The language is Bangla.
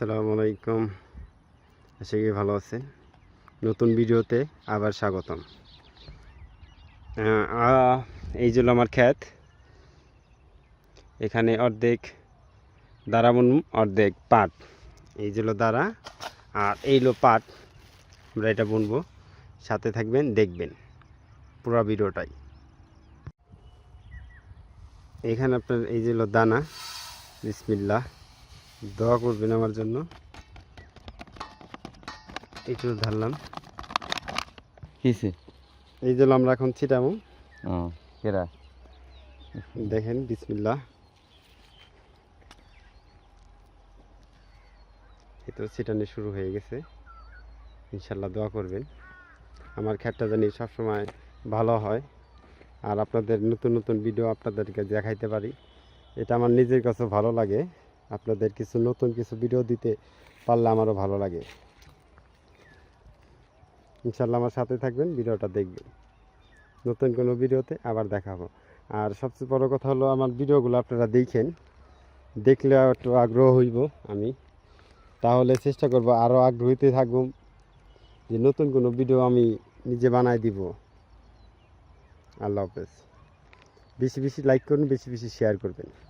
আসসালামু আলাইকুম। আশা করি ভালো আছেন। নতুন ভিডিওতে আবার স্বাগতম। এই জন্য আমার খ্যাত এখানে অর্ধেক দাঁড়া বুনম অর্ধেক পাট। এই জন্য দাঁড়া আর এই হলো পাট। আমরা এটা বুনবো। সাথে থাকবেন, দেখবেন পুরো ভিডিওটাই। এখানে আপনার এই যে হলো দানা। বিসমিল্লা দোয়া করবেন আমার জন্য। একটু ঢাললাম কিসে এই যে আমরা এখন ছিটাবো কেরা? দেখেন বিসমিল্লা এই তো ছিটানো শুরু হয়ে গেছে। ইনশাল্লাহ দোয়া করবেন। আমার ক্ষেতটা জানি সবসময় ভালো হয়। আর আপনাদের নতুন নতুন ভিডিও আপনাদেরকে দেখাইতে পারি। এটা আমার নিজের কাছেও ভালো লাগে। আপনাদের কিছু নতুন কিছু ভিডিও দিতে পারলে আমারও ভালো লাগে। ইনশাল্লাহ আমার সাথে থাকবেন, ভিডিওটা দেখবেন। নতুন কোনো ভিডিওতে আবার দেখাবো। আর সবচেয়ে বড় কথা হলো, আমার ভিডিওগুলো আপনারা দেখেন। দেখলে একটু আগ্রহ হইব আমি। তাহলে চেষ্টা করব আরও আগ্রহীতে থাকব যে নতুন কোনো ভিডিও আমি নিজে বানাই দিব। আল্লাহ হাফেজ। বেশি বেশি লাইক করুন, বেশি বেশি শেয়ার করবেন।